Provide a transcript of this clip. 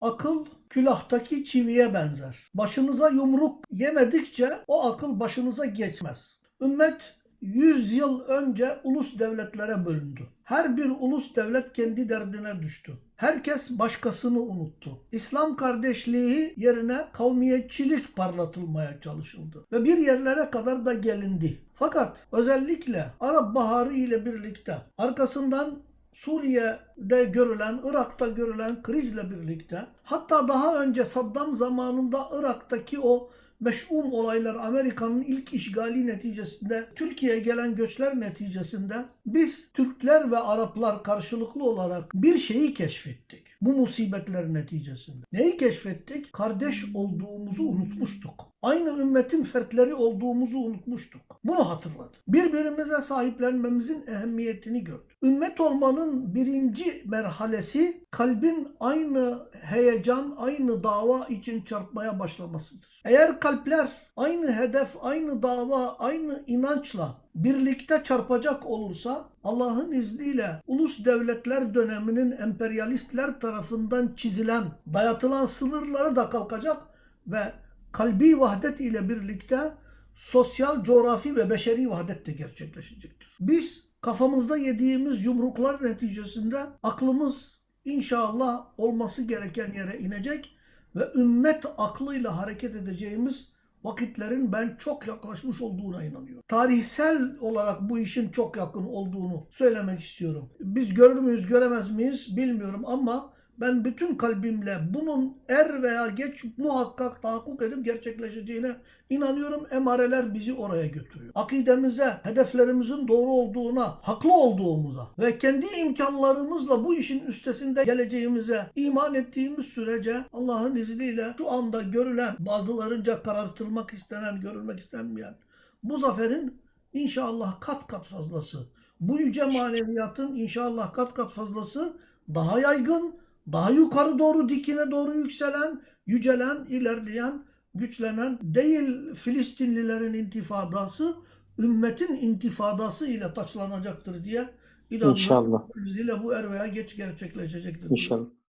Akıl külahtaki çiviye benzer. Başınıza yumruk yemedikçe o akıl başınıza geçmez. Ümmet 100 yıl önce ulus devletlere bölündü. Her bir ulus devlet kendi derdine düştü. Herkes başkasını unuttu. İslam kardeşliği yerine kavmiyetçilik parlatılmaya çalışıldı. Ve bir yerlere kadar da gelindi. Fakat özellikle Arap Baharı ile birlikte arkasından Suriye'de görülen, Irak'ta görülen krizle birlikte hatta daha önce Saddam zamanında Irak'taki o meş'um olaylar Amerika'nın ilk işgali neticesinde Türkiye'ye gelen göçler neticesinde biz Türkler ve Araplar karşılıklı olarak bir şeyi keşfettik. Bu musibetler neticesinde. Neyi keşfettik? Kardeş olduğumuzu unutmuştuk. Aynı ümmetin fertleri olduğumuzu unutmuştuk. Bunu hatırladık. Birbirimize sahiplenmemizin ehemmiyetini gördük. Ümmet olmanın birinci merhalesi kalbin aynı heyecan, aynı dava için çarpmaya başlamasıdır. Eğer kalpler aynı hedef, aynı dava, aynı inançla birlikte çarpacak olursa Allah'ın izniyle ulus devletler döneminin emperyalistler tarafından çizilen, dayatılan sınırları da kalkacak ve kalbi vahdet ile birlikte sosyal, coğrafi ve beşeri vahdet de gerçekleşecektir. Biz kafamızda yediğimiz yumruklar neticesinde aklımız inşallah olması gereken yere inecek ve ümmet aklıyla hareket edeceğimiz vakitlerin ben çok yaklaşmış olduğuna inanıyorum. Tarihsel olarak bu işin çok yakın olduğunu söylemek istiyorum. Biz görür müyüz, göremez miyiz bilmiyorum ama ben bütün kalbimle bunun er veya geç muhakkak tahakkuk edip gerçekleşeceğine inanıyorum. Emareler bizi oraya götürüyor. Akidemize, hedeflerimizin doğru olduğuna, haklı olduğumuza ve kendi imkanlarımızla bu işin üstesinde geleceğimize iman ettiğimiz sürece Allah'ın izniyle şu anda görülen, bazılarınca karartılmak istenen, görülmek istenmeyen bu zaferin inşallah kat kat fazlası, bu yüce maneviyatın inşallah kat kat fazlası daha yaygın, daha yukarı doğru dikine doğru yükselen, yücelen, ilerleyen, güçlenen değil Filistinlilerin intifadası, ümmetin intifadası ile taçlanacaktır diye inanıyorum. İnşallah. izniyle bu er veya geç gerçekleşecektir. İnşallah.